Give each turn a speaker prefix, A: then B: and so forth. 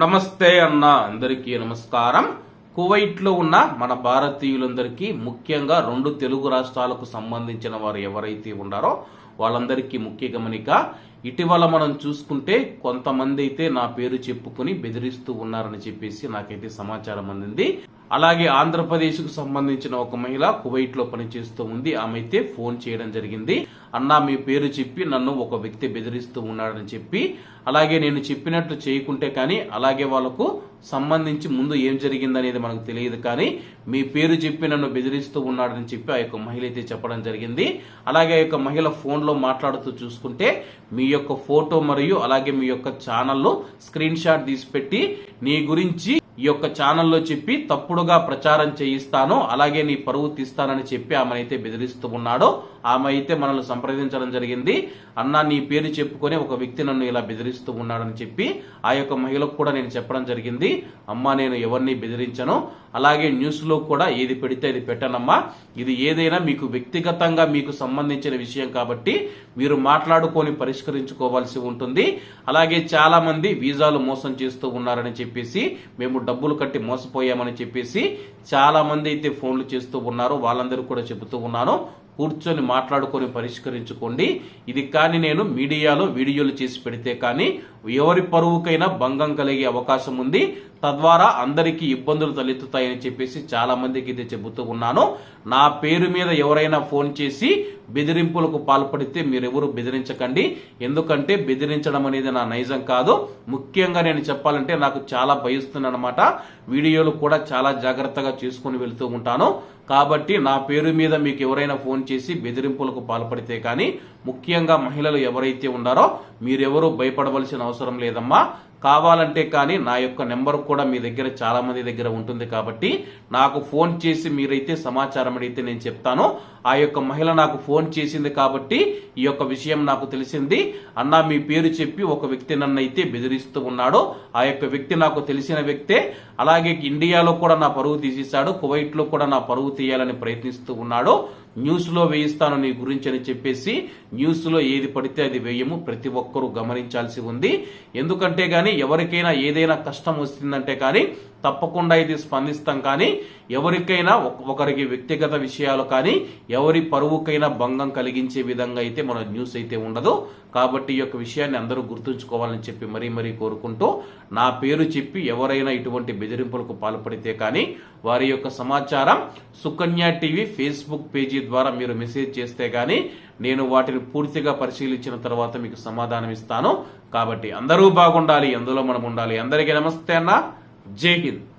A: నమస్తే అన్న అందరికీ నమస్కారం. కువైట్లో ఉన్న మన భారతీయులందరికీ ముఖ్యంగా రెండు తెలుగు రాష్ట్రాలకు సంబంధించిన వారు ఎవరైతే ఉన్నారో వాళ్ళందరికీ ముఖ్య గమనిక ఇటీవల మనం చూసుకుంటే కొంతమంది అయితే నా పేరు చెప్పుకుని బెదిరిస్తూ ఉన్నారని చెప్పేసి నాకైతే సమాచారం అందింది. అలాగే ఆంధ్రప్రదేశ్కు సంబంధించిన ఒక మహిళ కువైట్లో పనిచేస్తూ ఉంది. ఆమె అయితే ఫోన్ చేయడం జరిగింది. అన్నా మీ పేరు చెప్పి నన్ను ఒక వ్యక్తి బెదిరిస్తూ ఉన్నాడని చెప్పి అలాగే నేను చెప్పినట్లు చేయకుంటే కానీ అలాగే వాళ్ళకు సంబంధించి ముందు ఏం జరిగిందనేది మనకు తెలియదు కానీ మీ పేరు చెప్పి నన్ను బెదిరిస్తూ ఉన్నాడని చెప్పి ఆ యొక్క మహిళ అయితే చెప్పడం జరిగింది. అలాగే ఆ యొక్క మహిళ ఫోన్లో మాట్లాడుతూ చూసుకుంటే మీ యొక్క ఫోటో మరియు అలాగే మీ యొక్క ఛానల్లో స్క్రీన్ షాట్ తీసి పెట్టి నీ గురించి ఈ యొక్క ఛానల్లో చెప్పి తప్పుడుగా ప్రచారం చేయిస్తాను అలాగే నీ పరువు తీస్తానని చెప్పి ఆమెనైతే బెదిరిస్తూ ఉన్నాడో. ఆమె అయితే మనల్ని సంప్రదించడం జరిగింది. అన్న నీ పేరు చెప్పుకొని ఒక వ్యక్తి నన్ను ఇలా బెదిరిస్తూ ఉన్నాడని చెప్పి ఆ యొక్క మహిళకు కూడా నేను చెప్పడం జరిగింది. అమ్మా నేను ఎవరిని బెదిరించను? అలాగే న్యూస్లో కూడా ఏది పెడితే అది పెట్టనమ్మా. ఇది ఏదైనా మీకు వ్యక్తిగతంగా మీకు సంబంధించిన విషయం కాబట్టి మీరు మాట్లాడుకొని పరిష్కరించుకోవాల్సి ఉంటుంది. అలాగే చాలామంది వీజాలు వీసాలు మోసం చేస్తూ ఉన్నారని చెప్పేసి మేము డబ్బులు కట్టి మోసపోయామని చెప్పేసి చాలా మంది అయితే ఫోన్లు చేస్తూ ఉన్నారు. వాళ్ళందరూ కూడా చెబుతూ ఉన్నాను. కూర్చొని మాట్లాడుకొని పరిష్కరించుకోండి. ఇది కానీ నేను మీడియాలో వీడియోలు చేసి పెడితే కానీ ఎవరి పరువుకైనా భంగం కలిగే అవకాశం ఉంది. తద్వారా అందరికీ ఇబ్బందులు తలెత్తుతాయని చెప్పేసి చాలా మందికి ఇది చెబుతూ ఉన్నాను. నా పేరు మీద ఎవరైనా ఫోన్ చేసి బెదిరింపులకు పాల్పడితే మీరెవరు బెదిరించకండి. ఎందుకంటే బెదిరించడం అనేది నా నైజం కాదు. ముఖ్యంగా నేను చెప్పాలంటే నాకు చాలా భయిస్తుందన్నమాట. వీడియోలు కూడా చాలా జాగ్రత్తగా చేసుకుని వెళ్తూ ఉంటాను. కాబట్టి నా పేరు మీద మీకు ఎవరైనా ఫోన్ చేసి బెదిరింపులకు పాల్పడితే కానీ ముఖ్యంగా మహిళలు ఎవరైతే ఉన్నారో మీరెవరూ భయపడవలసిన అవసరం లేదమ్మా. కావాలంటే కానీ నా యొక్క నెంబర్ కూడా మీ దగ్గర చాలా మంది దగ్గర ఉంటుంది కాబట్టి నాకు ఫోన్ చేసి మీరైతే సమాచారం అడిగితే నేను చెప్తాను. ఆ యొక్క మహిళ నాకు ఫోన్ చేసింది కాబట్టి ఈ యొక్క విషయం నాకు తెలిసింది. అన్న మీ పేరు చెప్పి ఒక వ్యక్తి నన్ను అయితే బెదిరిస్తూ ఉన్నాడు. ఆ యొక్క వ్యక్తి నాకు తెలిసిన వ్యక్తే అలాగే ఇండియాలో కూడా నా పరువు తీసేశాడు. కువైట్లో కూడా నా పరువు తీయాలని ప్రయత్నిస్తూ ఉన్నాడు. న్యూస్లో వేయిస్తాను నీ గురించి అని చెప్పేసి న్యూస్లో ఏది పడితే అది వేయము. ప్రతి ఒక్కరూ గమనించాల్సి ఉంది. ఎందుకంటే కానీ ఎవరికైనా ఏదైనా కష్టం వస్తుందంటే కానీ తప్పకుండా ఇది స్పందిస్తాం కానీ ఎవరికైనా ఒకరికి వ్యక్తిగత విషయాలు కానీ ఎవరి పరువుకైనా భంగం కలిగించే విధంగా అయితే మన న్యూస్ అయితే ఉండదు. కాబట్టి ఈ యొక్క విషయాన్ని అందరూ గుర్తుంచుకోవాలని చెప్పి మరీ మరీ కోరుకుంటూ నా పేరు చెప్పి ఎవరైనా ఇటువంటి బెదిరింపులకు పాల్పడితే కానీ వారి యొక్క సమాచారం సుకన్య టీవీ ఫేస్బుక్ పేజీ ద్వారా మీరు మెసేజ్ చేస్తే కానీ నేను వాటిని పూర్తిగా పరిశీలించిన తర్వాత మీకు సమాధానం ఇస్తాను. కాబట్టి అందరూ బాగుండాలి ఎందులో మనం ఉండాలి. అందరికీ నమస్తే అన్న. जय हिंद।